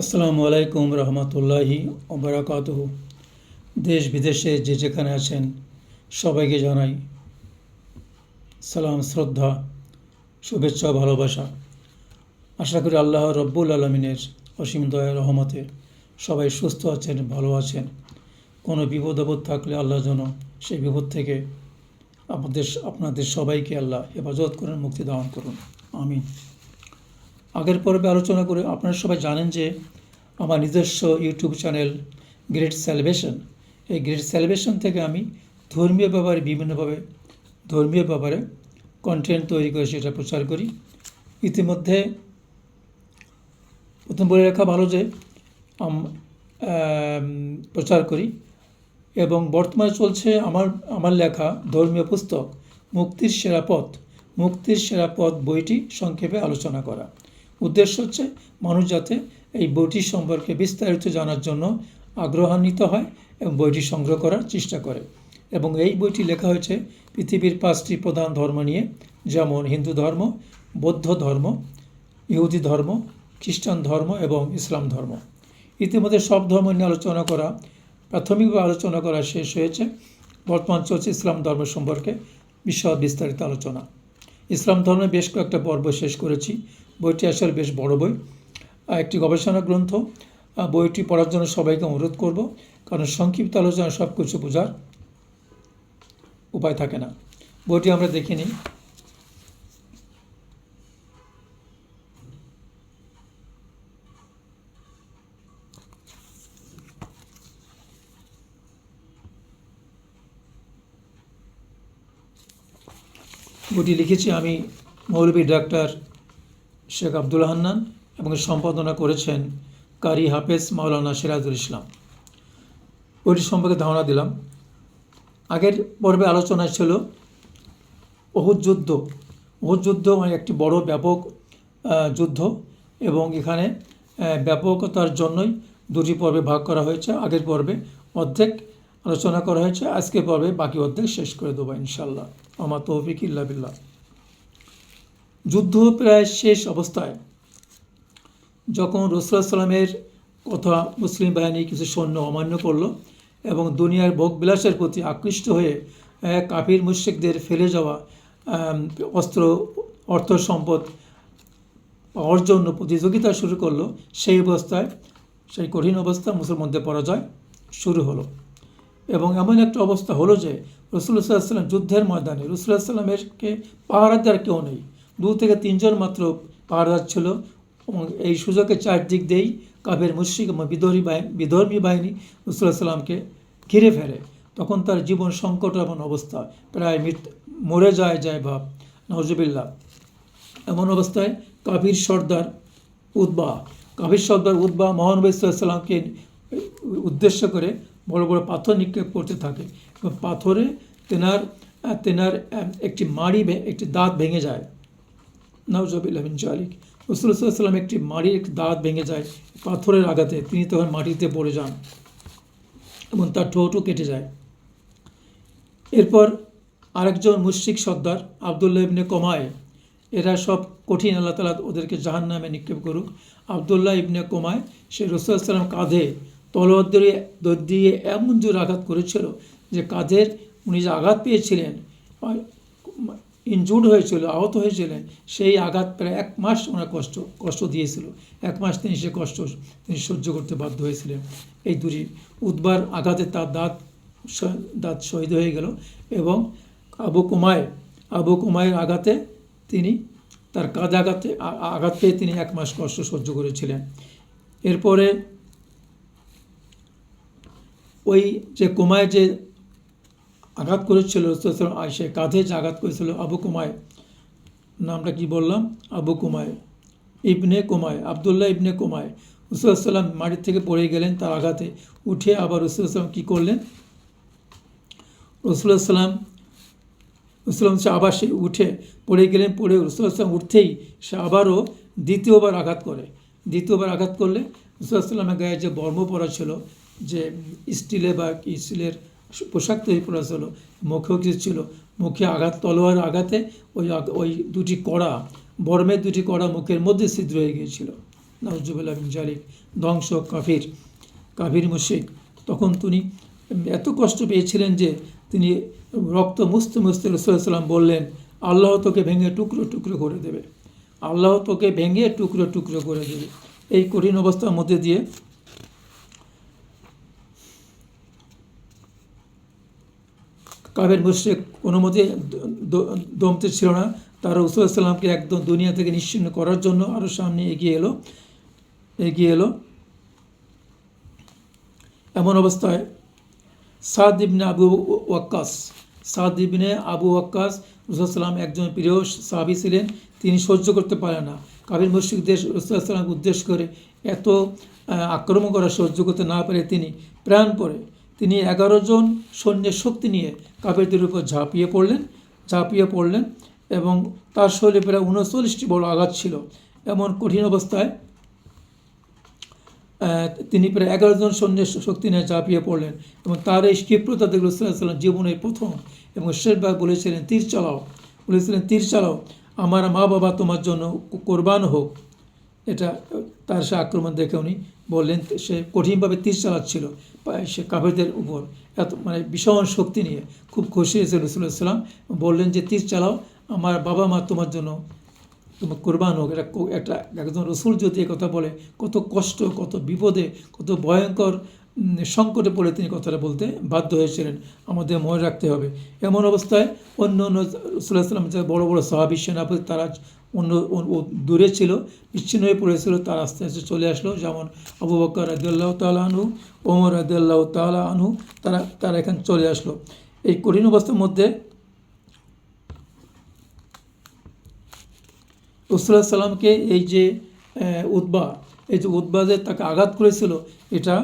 আসসালামু আলাইকুম রহমতুল্লাহি ওবরাকাত দেশ বিদেশে যে যেখানে আছেন, সবাইকে জানাই সালাম, শ্রদ্ধা, শুভেচ্ছা, ভালোবাসা। আশা করি আল্লাহ রব্বুল আলমিনের অসীম দয়া রহমতে সবাই সুস্থ আছেন, ভালো আছেন। কোনো বিপদ আপদ থাকলে আল্লাহ যেন সেই বিপদ থেকে আপনাদের আপনাদের সবাইকে আল্লাহ হেফাজত করেন, মুক্তি দান করুন। আমিন। আগের পর্বে আলোচনা করে আপনারা সবাই জানেন যে আমার নিজস্ব ইউটিউব চ্যানেল গ্রেট স্যালভেশন এই গ্রেট স্যালভেশন থেকে আমি ধর্মীয় ব্যাপারে, বিভিন্নভাবে ধর্মীয় ব্যাপারে কন্টেন্ট তৈরি করে সেটা প্রচার করি। ইতিমধ্যে প্রথম বলে রাখা ভালো যে প্রচার করি এবং বর্তমানে চলছে আমার আমার লেখা ধর্মীয় পুস্তক মুক্তির সেরা পথ। মুক্তির সেরা পথ বইটি সংক্ষেপে আলোচনা করা। উদ্দেশ্য হচ্ছে মানুষ যাতে এই বইটি সম্পর্কে বিস্তারিত জানার জন্য আগ্রহান্বিত হয় এবং বইটি সংগ্রহ করার চেষ্টা করে। এবং এই বইটি লেখা হয়েছে পৃথিবীর পাঁচটি প্রধান ধর্ম নিয়ে, যেমন হিন্দু ধর্ম, বৌদ্ধ ধর্ম, ইহুদি ধর্ম, খ্রিস্টান ধর্ম এবং ইসলাম ধর্ম। ইতিমধ্যে সব ধর্ম নিয়ে আলোচনা করা, প্রাথমিকভাবে আলোচনা করা শেষ হয়েছে। বর্তমান চলছে ইসলাম ধর্ম সম্পর্কে বিশদ বিস্তারিত আলোচনা। ইসলাম ধর্মে বেশ কয়েকটা পর্ব শেষ করেছি। বইটি আসলে বেশ বড় বই। একটি গবেষণা গ্রন্থ। বইটি পড়ার জন্য সবাইকে অনুরোধ করব, কারণ সংক্ষিপ্ত আলোচনা সব কিছু বোঝার উপায় থাকে না। বইটি আমরা দেখে নিই। বইটি লিখেছি আমি মৌলবী ডাক্তার শেখ আব্দুল হান্নান এবং সম্পাদনা করেছেন কারি হাফেজ মাওলানা সিরাজুল ইসলাম। বইটি সম্পর্কে ধারণা দিলাম। আগের পর্বে আলোচনা ছিল অহুদ যুদ্ধ। অহুদ যুদ্ধ মানে একটি বড় ব্যাপক যুদ্ধ এবং এখানে ব্যাপকতার জন্যই দুটি পর্বে ভাগ করা হয়েছে। আগের পর্বে অর্ধেক আলোচনা করা হয়েছে। আজকের পর্বে বাকি অর্ধেক শেষ করে দেবো ইনশাল্লাহ আমার তৌফিক ইল্লা বিল্লাহ। যুদ্ধ প্রায় শেষ অবস্থায়। যখন রসুল্লাহ সাল্লামের কথা মুসলিম বাহিনী কিছু সৈন্য অমান্য করল এবং দুনিয়ার ভোগবিলাসের প্রতি আকৃষ্ট হয়ে কাফির মুশ্রিকদের ফেলে যাওয়া অস্ত্র, অর্থ সম্পদ পাওয়ার জন্য প্রতিযোগিতা শুরু করল, সেই অবস্থায়, সেই কঠিন অবস্থা মুসলমানদের পরাজয় শুরু হলো। এবং এমন একটা অবস্থা হলো যে রসুল্লাহ সাল্লাম যুদ্ধের ময়দানে রসুল্লাহ সাল্লামেরকে পাহারা দেওয়ার কেউ নেই। দু থেকে তিনজন মাত্র পাহারাদার যাচ্ছিল এবং এই সুযোগে চারদিক দিয়েই কাবের মুশ্রিক এবং বিধর্মী বাহিনী বিধর্মী বাহিনী রসুল্লাহ সাল্লামকে ঘিরে ফেলে। তখন তার জীবন সংকট এমন অবস্থা, প্রায় মরে যায় যায় ভাব। নজবিল্লা এমন অবস্থায় কাবির সর্দার উদ্বা কাবির সর্দার উদ্বা মহানবী সাল্লামকে উদ্দেশ্য করে বড় বড় পাথর নিক্ষেপ করতে থাকে এবং পাথরে তেনার তেনার একটি মাড়ি একটি দাঁত ভেঙে যায়। নওজবিল্লাহিন জালিক। রসুল্লাহাম একটি মাড়ির দাঁত ভেঙে যায়, পাথরের আঘাতে তিনি তখন মাটিতে পড়ে যান এবং তার ঠোঁটও কেটে যায়। এরপর আরেকজন মুশরিক সর্দার আবদুল্লাহ ইবনে কমায় এরা সব কঠিন আল্লাহ তালা ওদেরকে জাহান নামে নিক্ষেপ করুক। আবদুল্লাহ ইবনে কমায় সে রসুলাম কাঁধে তলোয়ার দর দিয়ে এমন জোর আঘাত করেছিল যে কাঁধের উনি যে আঘাত পেয়েছিলেন ইনজুর্ড হয়েছিল, আহত হয়েছিলেন, সেই আঘাত প্রায় এক মাস ওনার কষ্ট কষ্ট দিয়েছিল। এক মাস তিনি সে কষ্ট, তিনি সহ্য করতে বাধ্য হয়েছিলেন। এই দুটি উদ্বার আঘাতে তার দাঁত দাঁত শহীদ হয়ে গেল এবং আবু কুমায়, আবু কুমায়ের আঘাতে তিনি, তার কাজ আঘাতে আঘাত পেয়ে তিনি এক মাস কষ্ট সহ্য করেছিলেন। এরপরে ওই যে কুমায় যে আঘাত করেছিল রসুলাম কাঁধে যে আঘাত করেছিল, আবু কুমায়। নামটা কি বললাম? আবু কুমায়। ইবনে কুমায়, আবদুল্লাহ ইবনে কুমায়। রসুলাম মাটির থেকে পড়ে গেলেন তার আঘাতে। উঠে আবার রসুলাম কী করলেন? সাল্লাম রসুলাম সে আবার সে উঠে পড়ে গেলেন, পড়ে সাল্লাম উঠতেই সে আবারও দ্বিতীয়বার আঘাত করে। দ্বিতীয়বার আঘাত করলে রসুল্লাহ সাল্লামের গায়ে যে বর্ম পরা ছিল, যে স্টিলে বা স্টিলের পোশাক তৈরি করা ছিল মুখেও কিছু ছিল। মুখে আঘাত, তলোয়ার আঘাতে ওই ওই দুটি কড়া, বর্মের দুটি কড়া মুখের মধ্যে ছিদ্র হয়ে গিয়েছিল। নজুবুল্লাহ বিন জালিক ধ্বংস কাফির কাফির মুশিক তখন তিনি এত কষ্ট পেয়েছিলেন যে তিনি রক্ত মুছতে মুছতে রসুলাম বললেন, আল্লাহ তোকে ভেঙে টুকরো টুকরো করে দেবে। আল্লাহ তোকে ভেঙে টুকরো টুকরো করে দেবে। এই কঠিন অবস্থার মধ্যে দিয়ে কাবের মুশ্রেক কোনো মতে দমতে ছিল না। তারা রসুলামকে একদম দুনিয়া থেকে নিশ্চিন্ন করার জন্য আরও সামনে এগিয়ে এলো এগিয়ে এলো। এমন অবস্থায় সাদ ইবনে আবু ওয়াক্কাস, সাদ ইবনে আবু ওয়াক্কাস রসুলাম একজন প্রিয় সাহাবি ছিলেন। তিনি সহ্য করতে পারেন না। কাবির মুশ্রিকদের রসুলামকে উদ্দেশ্য করে এত আক্রমণ করা সহ্য করতে না পারে তিনি। প্রাণ পড়ে তিনি এগারো জন সৈন্যের শক্তি নিয়ে কাবেরদের উপর ঝাঁপিয়ে পড়লেন ঝাঁপিয়ে পড়লেন এবং তার শরীরে প্রায় উনচল্লিশটি বড় আঘাত ছিল। এমন কঠিন অবস্থায় তিনি প্রায় এগারো জন সৈন্যের শক্তি নিয়ে ঝাঁপিয়ে পড়লেন এবং তার এই ক্ষিপ্রতা দেখল সাল্লাম জীবনের প্রথম এবং শেষবার বলেছিলেন, তীর চালাও। বলেছিলেন, তীর চালাও। আমার মা বাবা তোমার জন্য কোরবান হোক। এটা তার সে আক্রমণ দেখে উনি বললেন, সে কঠিনভাবে তীর চালাচ্ছিল। সে কাফেরদের উপর এত মানে ভীষণ শক্তি নিয়ে খুব খুশি হয়েছে রসুল্লাহাম বললেন যে, তীর চালাও, আমার বাবা মা তোমার জন্য, তোমার কোরবান হোক। এটা একটা, একজন রসুল যদি কথা বলে, কত কষ্ট, কত বিপদে, কত ভয়ঙ্কর সংকটে পড়ে তিনি কথাটা বলতে বাধ্য হয়েছিলেন। আমাদের মনে রাখতে হবে। এমন অবস্থায় অন্য অন্য রসুল্লাহ সাল্লাম যে বড় বড় সাহাবি, সেনাপতি, তারা অন্য দূরে ছিল, বিচ্ছিন্ন হয়ে পড়েছিল, তার আস্তে আস্তে চলে আসলো। যেমন আবু বকর রাদিয়াল্লাহ তালা আনহু, ওমর রাদিয়াল্লাহ তালা আনহু, তারা তারা এখানে চলে আসলো। এই কঠিন অবস্থার মধ্যে রসুল্লাহ সাল্লামকে এই যে উদ্বা এই যে উদ্বা যে তাকে আঘাত করেছিল, এটা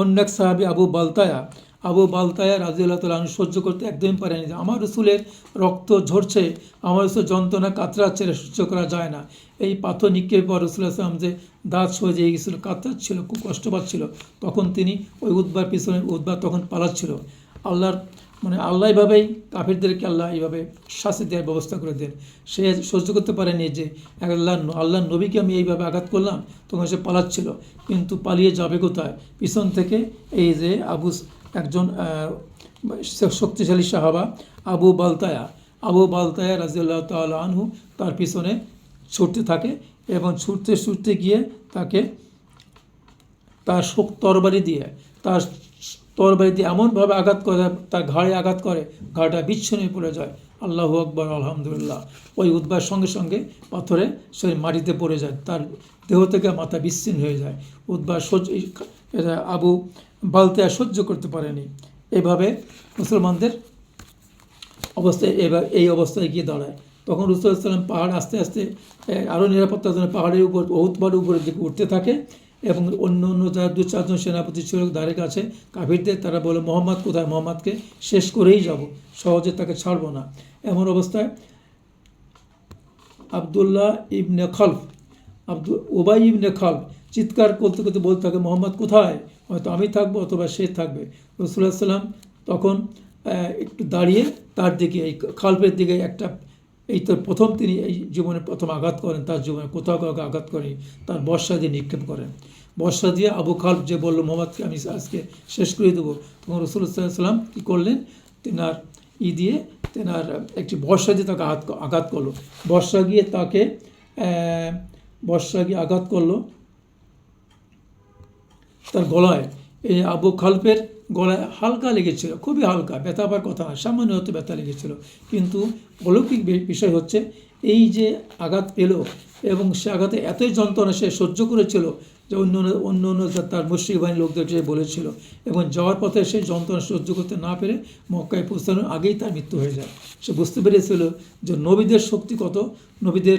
অন্য এক সাহাবি আবু বালতায়া আবু বালতায়া রাজিউল্লাহ তালা সহ্য করতে একদমই পারেনি। আমার রসুলের রক্ত ঝরছে, আমার রসুল যন্ত্রণা কাতরাচ্ছে সহ্য করা যায় না। এই পাথর নিক্ষেপের পর রসুল্লাহ সাল্লাম যে দাঁত সহজে গিয়েছিল, কাতরাচ্ছিল, খুব কষ্ট পাচ্ছিল। তখন তিনি ওই উদ্বার পিছনে উদ্বার তখন পালাচ্ছিল। আল্লাহর মানে আল্লাহ এইভাবেই, কাফিরদেরকে আল্লাহ এইভাবে শাস্তি দেওয়ার ব্যবস্থা করে দেন। সে সহ্য করতে পারেনি যে আল্লাহ আল্লাহ নবীকে আমি এইভাবে আঘাত করলাম, তখন সে পালাচ্ছিল। কিন্তু পালিয়ে যাবে কোথায়? পিছন থেকে এই যে আবু একজন শক্তিশালী সাহাবা আবু বালতায়া। আবু বালতায়া রাজিউল্লাহ তাল আনহু তার পিছনে ছুটতে থাকে এবং ছুটতে ছুটতে গিয়ে তাকে তার শোক তরবারি দিয়ে, তার তরবারি দিয়ে এমনভাবে আঘাত করে, তার ঘাড়ে আঘাত করে, ঘাড়টা বিচ্ছিন্ন পড়ে যায়। আল্লাহু আকবর, আলহামদুলিল্লাহ। ওই উদ্বার সঙ্গে সঙ্গে পাথরে সে মাটিতে পড়ে যায়। তার দেহ থেকে মাথা বিচ্ছিন্ন হয়ে যায়। উদ্বার সহ্য এটা আবু বালতে সহ্য করতে পারেনি। এভাবে মুসলমানদের অবস্থায় এবার এই অবস্থায় গিয়ে দাঁড়ায়। তখন রুসুলাম পাহাড় আস্তে আস্তে আরও নিরাপত্তার জন্য পাহাড়ের উপর, বহুত পাহাড়ের উপরের দিকে উঠতে থাকে এবং অন্য অন্য যারা দু, চারজন সেনাপতি ছিল ধারে কাছে, কাফিরদের তারা বলে, মোহাম্মদ কোথায়? মোহাম্মদকে শেষ করেই যাব, সহজে তাকে ছাড়বো না। এমন অবস্থায় আবদুল্লাহ ইবনে খলফ, আব্দুল ওবাই ইবনে খলফ চিৎকার করতে করতে বলতে থাকে, মোহাম্মদ কোথায়? হয়তো আমি থাকব অথবা সে থাকবে। রসুল্লাহ সাল্লাম তখন একটু দাঁড়িয়ে তার দিকে, এই খালফের দিকে একটা, এই তো প্রথম তিনি এই জীবনে প্রথম আঘাত করেন, তার জীবনে কোথাও কাউকে আঘাত করেনি, তার বর্ষা দিয়ে নিক্ষেপ করেন। বর্ষা দিয়ে আবু খালফ যে বলল, মোহাম্মদকে আমি আজকে শেষ করে দেবো। তখন রসুল্লাহ সাল্লাম কী করলেন? তেনার ই দিয়ে, তেনার একটি বর্ষা দিয়ে তাকে আঘাত আঘাত করল। বর্ষা গিয়ে তাকে বর্ষা গিয়ে আঘাত করল। তার গলায়, এই আবু খালফের গলায় হালকা লেগেছিল, খুবই হালকা, ব্যথা পাওয়ার কথা না সামান্য হতে ব্যথা লেগেছিল। কিন্তু অলৌকিক বিষয় হচ্ছে, এই যে আঘাত পেল এবং সে আঘাতে এতই যন্ত্রণা সে সহ্য করেছিল যে অন্য অন্য- অন্য তার মুশ্রিক বাহিনীর লোকদেরকে বলেছিল এবং যাওয়ার পথে সে যন্ত্রণা সহ্য করতে না পেরে মক্কায় পৌঁছানোর আগেই তার মৃত্যু হয়ে যায়। সে বুঝতে পেরেছিল যে নবীদের শক্তি কত, নবীদের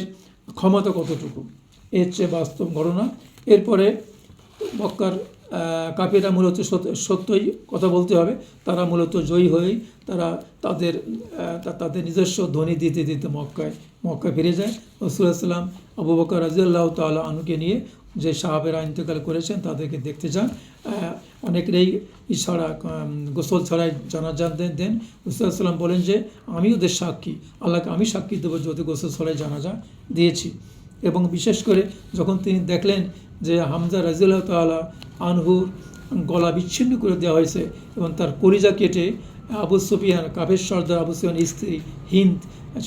ক্ষমতা কতটুকু। এর চেয়ে বাস্তব ঘটনা। এরপরে মক্কার কাফিরা মূলত সত্য- সত্যই কথা বলতে হবে। তারা মূলত জয়ী হয়েই তারা তাদের তাদের নিজস্ব ধ্বনি দিতে দিতে মক্কায় মক্কায় ফিরে যায়। রসুলাম আবু বকর রাজিয়াল্লাহ তাল্লাহ আনুকে নিয়ে যে সাহাবেরা ইন্তেকাল করেছেন তাদেরকে দেখতে যান। অনেকেরই ছাড়া গোসল ছাড়াই জানাজান দেন দেন। রসুলাম বলেন যে আমি ওদের সাক্ষী। আল্লাহকে আমি সাক্ষী দেবো যদি গোসল ছাড়াই জানাজা দিয়েছি। এবং বিশেষ করে যখন তিনি দেখলেন যে হামজা রাজিউল্লাহ তালা আনহুর গলা বিচ্ছিন্ন করে দেওয়া হয়েছে এবং তার করিজা কেটে আবু সুফিয়ান, কাফের সর্দার আবু সুফিয়ান স্ত্রী হিন্দ,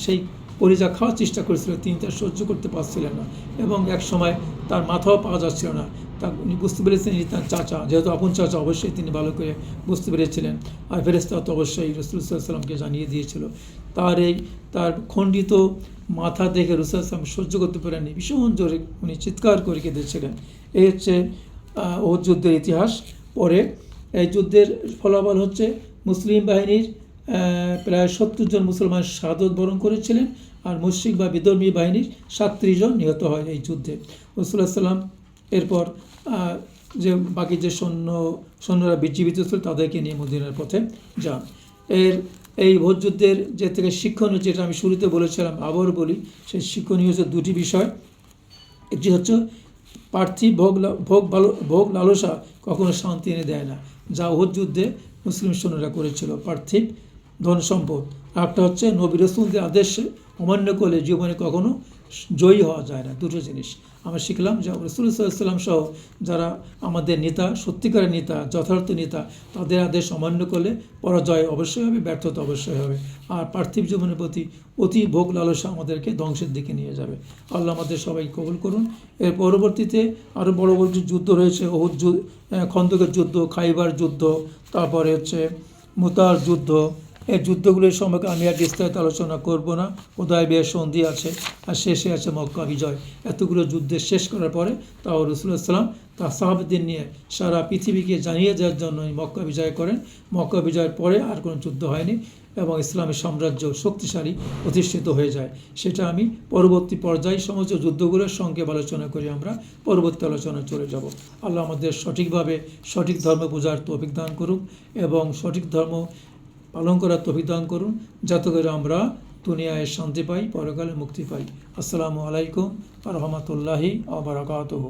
সেই কলিজা খাওয়ার চেষ্টা করেছিল তিনি তা সহ্য করতে পারছিলেন না এবং এক সময় তার মাথাও পাওয়া যাচ্ছিল না। তা উনি বুঝতে পেরেছেন যে তার চাচা, যেহেতু আপন চাচা, অবশ্যই তিনি ভালো করে বুঝতে পেরেছিলেন আর ফেরেস্তা তো অবশ্যই রসুলামকে জানিয়ে দিয়েছিল। তার এই, তার খণ্ডিত মাথা দেখে রসুলাম সহ্য করতে পারেননি, ভীষণ জোরে উনি চিৎকার করে কেঁদেছিলেন। এই হচ্ছে ও যুদ্ধের ইতিহাস। পরে এই যুদ্ধের ফলাফল হচ্ছে মুসলিম বাহিনীর প্রায় সত্তর জন মুসলমান শাহাদত বরণ করেছিলেন আর মুশ্রিক বা বিধর্মী বাহিনীর সাতত্রিশ জন নিহত হয় এই যুদ্ধে। রসুল্লাহ সাল্লাম এরপর যে বাকি যে সৈন্য, সৈন্যরা বিজীবিত ছিল তাদেরকে নিয়ে মদিনার পথে যান। এর, এই ভোট যুদ্ধের যে থেকে শিক্ষণীয় যেটা আমি শুরুতে বলেছিলাম আবার বলি, সেই শিক্ষণীয় হচ্ছে দুটি বিষয়। একটি হচ্ছে পার্থিব ভোগ ভোগ ভোগ লালসা কখনো শান্তি এনে দেয় না। যা ওহদ যুদ্ধে মুসলিম সৈন্যরা করেছিল। পার্থিব ধন সম্পদ একটা হচ্ছে নবী রসুলদের আদেশে অমান্য করলে জীবনে কখনো জয়ী হওয়া যায় না, দুটো জিনিস। আমরা শিখলাম যে রসুল সহ যারা আমাদের নেতা, সত্যিকারের নেতা, যথার্থ নেতা, তাদের আদেশ অমান্য করলে পরাজয় অবশ্যই হবে, ব্যর্থতা অবশ্যই হবে। আর পার্থিব জীবনের প্রতি অতি ভোগ লালসা আমাদেরকে ধ্বংসের দিকে নিয়ে যাবে। আল্লাহ আমাদের সবাই কবুল করুন। এর পরবর্তীতে আরও বড় বড় যুদ্ধ রয়েছে যুদ্ধ, খন্দকের যুদ্ধ, খাইবার যুদ্ধ, তারপরে হচ্ছে মুতার যুদ্ধ এই যুদ্ধগুলোর সম্পর্কে আমি আর বিস্তারিত আলোচনা করব না। উদয় বিয়ের সন্ধি আছে আর শেষে আছে মক্কা বিজয়। এতগুলো যুদ্ধে শেষ করার পরে তাও রসুলাম তার সাহাবদ্দিন নিয়ে সারা পৃথিবীকে জানিয়ে দেওয়ার জন্য মক্কা বিজয় করেন। মক্কা বিজয়ের পরে আর কোনো যুদ্ধ হয়নি এবং ইসলামী সাম্রাজ্য শক্তিশালী প্রতিষ্ঠিত হয়ে যায়। সেটা আমি পরবর্তী পর্যায়ে সমস্ত যুদ্ধগুলোর সঙ্গে আলোচনা করে, আমরা পরবর্তী আলোচনায় চলে যাব। আল্লাহ আমাদের সঠিকভাবে সঠিক ধর্ম বোঝার তৌফিক দান করুক এবং সঠিক ধর্ম পালন করার তভিদান দান করুন, যাতে করে আমরা দুনিয়ায় শান্তি পাই, পরকালে মুক্তি পাই। আসসালামু আলাইকুম রহমতুল্লাহি আবরাকাতহ